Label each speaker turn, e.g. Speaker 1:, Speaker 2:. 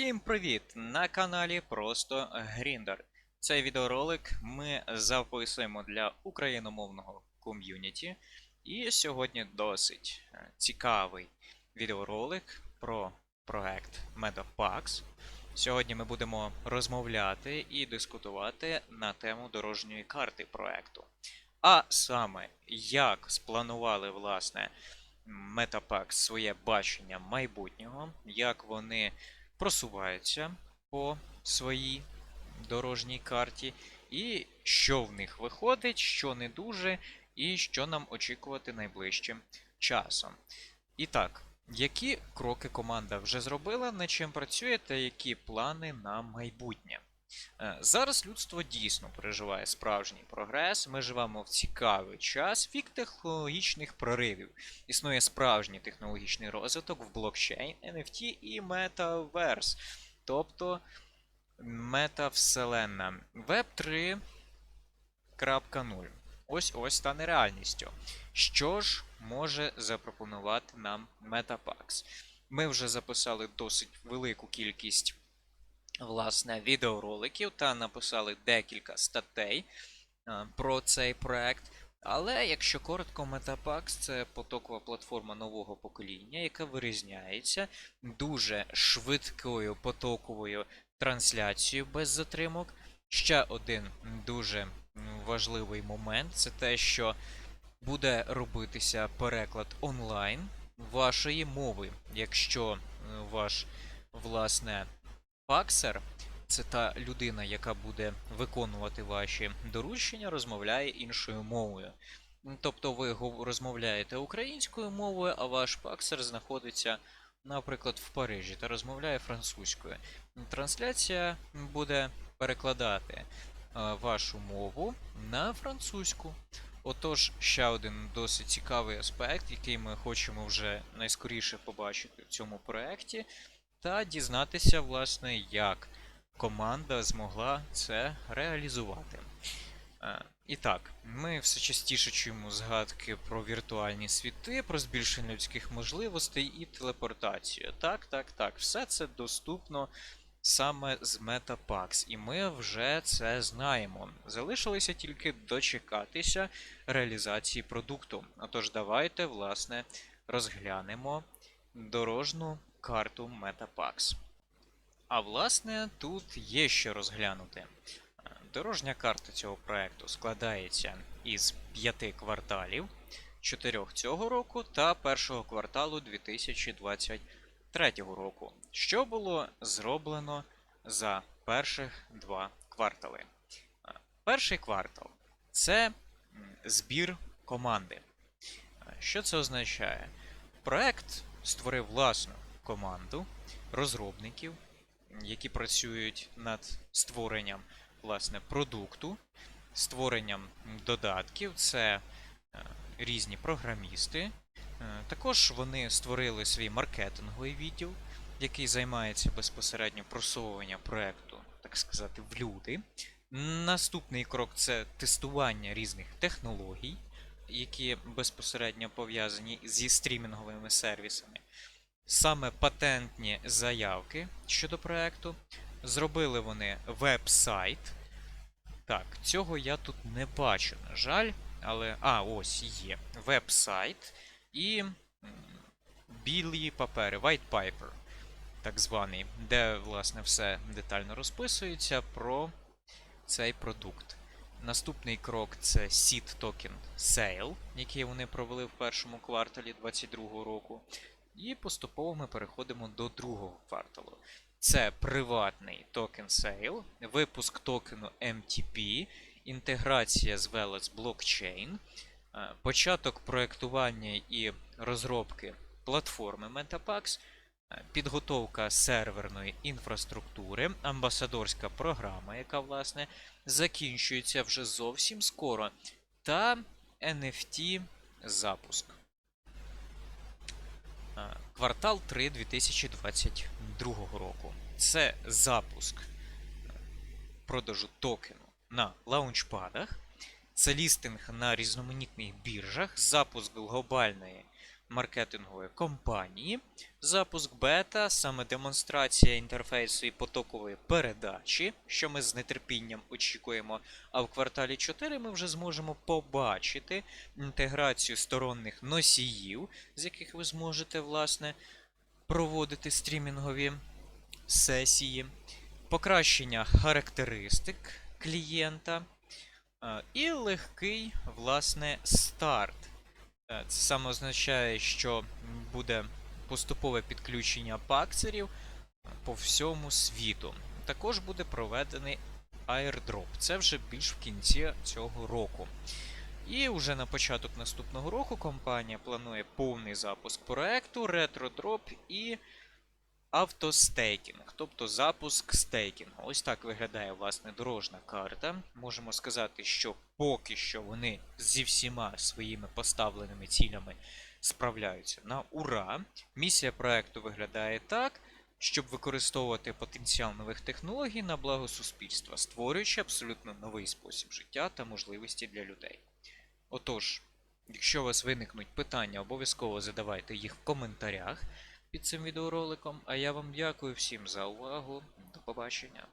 Speaker 1: Всім привіт! На каналі Просто Гріндер. Цей відеоролик ми записуємо для україномовного ком'юніті. І сьогодні досить е, цікавий відеоролик про проект MetaPax. Сьогодні ми будемо розмовляти і дискутувати на тему дорожньої карти проекту. А саме, як спланували власне MetaPax своє бачення майбутнього, як вони просуваються по своїй дорожній карті, і що в них виходить, що не дуже, і що нам очікувати найближчим часом. І так, які кроки команда вже зробила, над чим працює та які плани на майбутнє? Е, Зараз людство дійсно переживає справжній прогрес. Ми живемо в цікавий час вік технологічних проривів. Існує справжній технологічний розвиток в блокчейн, NFT і метаверс, тобто метавселенна. Web 3.0. Ось ось стане реальністю. Що ж може запропонувати нам MetaPax? Ми вже записали досить велику кількість власне відеороликів та написали декілька статей е, про цей проект. Але якщо коротко, MetaPax це потокова платформа нового покоління, яка вирізняється дуже швидкою потоковою трансляцією без затримок. Ще один дуже важливий момент це те, що буде робитися переклад онлайн вашої мови, якщо е, ваш власне Паксер це та людина, яка буде виконувати ваші доручення, розмовляє іншою мовою. Тобто ви розмовляєте українською мовою, а ваш паксер знаходиться, наприклад, в Парижі та розмовляє французькою. Трансляція буде перекладати е, вашу мову на французьку. Отож, ще один досить цікавий аспект, який ми хочемо вже найскоріше побачити в цьому проєкті, та дізнатися, власне, як команда змогла це реалізувати. Е, І так, ми все частіше чуємо згадки про віртуальні світи, про збільшення людських можливостей і телепортацію. Так, так, так, все це доступно саме з MetaPax, і ми вже це знаємо. Залишилося тільки дочекатися реалізації продукту. Отож, давайте, власне, розглянемо дорожну карту MetaPax. А власне, тут є що розглянути. Дорожня карта цього проекту складається із п'яти кварталів, чотирьох цього року та першого кварталу 2023 року, що було зроблено за перших два квартали. Перший квартал це збір команди. Що це означає? Проект створив власну команду розробників, які працюють над створенням власне продукту, створенням додатків. Це е, різні програмісти. Е, Також вони створили свій маркетинговий відділ, який займається безпосередньо просовуванням проекту, так сказати, в люди. Наступний крок це тестування різних технологій, які безпосередньо пов'язані зі стрімінговими сервісами. Саме патентні заявки щодо проекту. Зробили вони веб-сайт. Так, цього я тут не бачу, на жаль. Але. А, ось є. Веб-сайт і білі папери, white paper, так званий, де, власне, все детально розписується про цей продукт. Наступний крок це Seed Token Sale, який вони провели в першому кварталі 2022 року. І поступово ми переходимо до другого кварталу. Це приватний токен сейл, випуск токену MTP, інтеграція з Veles Blockchain, е, початок проектування і розробки платформи MetaPax, е, підготовка серверної інфраструктури, амбасадорська програма, яка власне закінчується вже зовсім скоро, та NFT запуск. Е, Квартал 3 2022 року. Це запуск е, продажу токену на лаунчпадах, це лістинг на різноманітних біржах, запуск глобальної маркетингової компанії. Запуск бета, саме демонстрація інтерфейсу і потокової передачі, що ми з нетерпінням очікуємо. А в кварталі 4 ми вже зможемо побачити інтеграцію сторонних носіїв, з яких ви зможете, власне, проводити стрімінгові сесії, покращення характеристик клієнта е, і легкий, власне, старт. Е, Це саме означає, що буде поступове підключення пакцерів по всьому світу. Також буде проведений airdrop. Це вже більш в кінці цього року. І вже на початок наступного року компанія планує повний запуск проекту, ретро-дроп і автостейкінг, тобто запуск стейкінгу. Ось так виглядає власне дорожна карта. Можемо сказати, що поки що вони зі всіма своїми поставленими цілями справляються на ура. Місія проекту виглядає так. Щоб використовувати потенціал нових технологій на благо суспільства, створюючи абсолютно новий спосіб життя та можливості для людей. Отож, якщо у вас виникнуть питання, обов'язково задавайте їх в коментарях під цим відеороликом. А я вам дякую всім за увагу. До побачення.